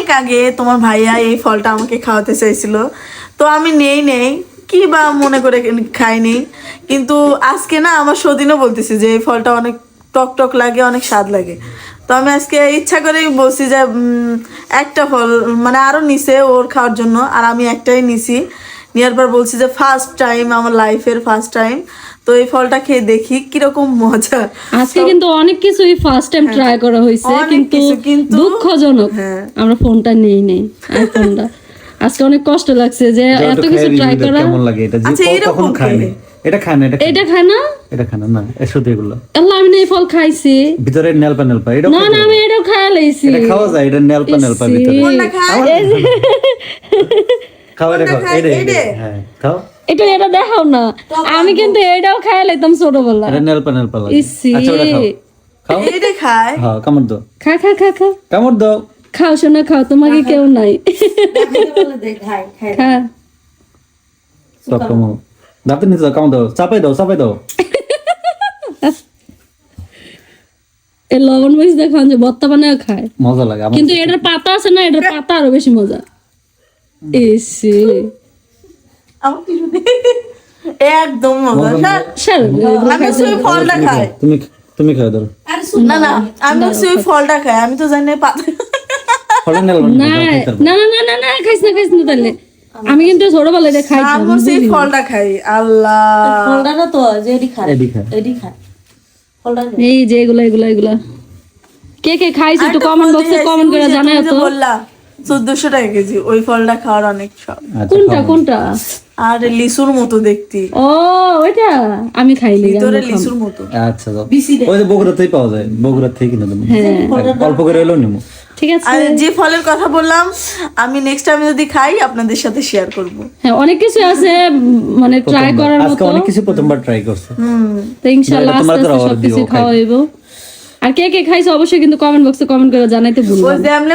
অনেক আগে তোমার ভাইয়া এই ফলটা আমাকে খাওয়াতে চাইছিল। তো আমি নেই নেই। কি বা মনে করে খাইনি। কিন্তু আজকে না আমার সদিনও বলতেছে যে এই ফলটা অনেক টক টক লাগে, অনেক স্বাদ লাগে। তো আমি আজকে ইচ্ছা করেই বলছি যে একটা ফল মানে আরও নিছে ওর খাওয়ার জন্য। আর আমি একটাই নিছি। নেওয়ার পর বলছি যে ফার্স্ট টাইম আমার লাইফের ফার্স্ট টাইম তো এই ফলটা খেয়ে দেখি কীরকম মজা। আজকে কিন্তু অনেক কিছুই ফার্স্ট টাইম ট্রাই করা হয়েছে হ্যাঁ। কিন্তু দুঃখজনক। হ্যাঁ। আমরা ফোনটা নেই নেই আইফোনটা আজকে অনেক কষ্ট লাগছে যে এত কিছু ট্রাই করা। কেমন লাগে এটা? যে আচ্ছা, কখনো খায়নি এটা খায় না এটা খায় এটা খায় না? না। এটা খায় না না শুধু এগুলো। আল্লাহ আমি এই ফল খাইছি। ভিতরে নেলপা নেলপা এটা না না আমি এটাও খাই লাইছি। এটা খাওয়া যায় এটা নেলপা নেলপা ভিতরে। কোনটা খায়? খাও এটা খাও এটা হ্যাঁ খাও। এটা এটা দেখাও না। আমি কিন্তু এটাও খাই লাইতাম ছোটবেলা এটা ইসি। আচ্ছা ওটা খাও। হ্যাঁ কামড় দাও। খা খা খা খা। কামড় দাও। খাও শোনা খাও তোমাকে কেউ নাই। খা। সব কামড়। দাঁতে নিচে দাও কামড় দাও। চাপাই দাও চাপাই দাও। এই লবণ মরিচ দেখান যে ভর্তা বানায় খায়। মজা লাগে কিন্তু এটার পাতা আছে না এটার পাতা আরও বেশি মজা। এসে। আমার কিছু একদম ফলটা খাই। তুমি তুমি খাও ধরো। না না আমি হচ্ছে ওই ফলটা খাই। আমি তো জানি না পাতা না না না না না না খাইস না খাইস না তাহলে। আমি কিন্তু ছোটবেলায় আমি ফলটা খাই। আল্লাহ। ফলটা না তো যে এডি খায়। এডি খায়। এডি খায়। এই যে এগুলা এগুলা এগুলা। কে কে খাইছে একটু কমেন্ট বক্সে কমেন্ট করে জানাই তো। বললা চোদ্দশো টাকা কেজি। ওই ফলটা খাওয়ার অনেক শখ। আচ্ছা কোনটা কোনটা? আর লিচুর মতো দেখতে। ও ওইটা? আমি খাইনি ভিতরে লিচুর মতো। আচ্ছা ওই যে বগুড়াতেই পাওয়া যায় বগুড়া থেকে কিনে দেবো। হ্যাঁ। অল্প করে এলো নেব। ঠিক আছে। আর যে ফলের কথা বললাম আমি নেক্সট টাইম যদি খাই আপনাদের সাথে শেয়ার করব। হ্যাঁ অনেক কিছু আছে মানে ট্রাই করার আজকে মতো। অনেক কিছু প্রথমবার ট্রাই করছে। তো ইনশাআল্লাহ আস্তে আস্তে খাওয়া হইব। আর কে কে খাইছে অবশ্যই কিন্তু কমেন্ট বক্সে কমেন্ট করে জানাইতে ভুলবো ওই যে আমরা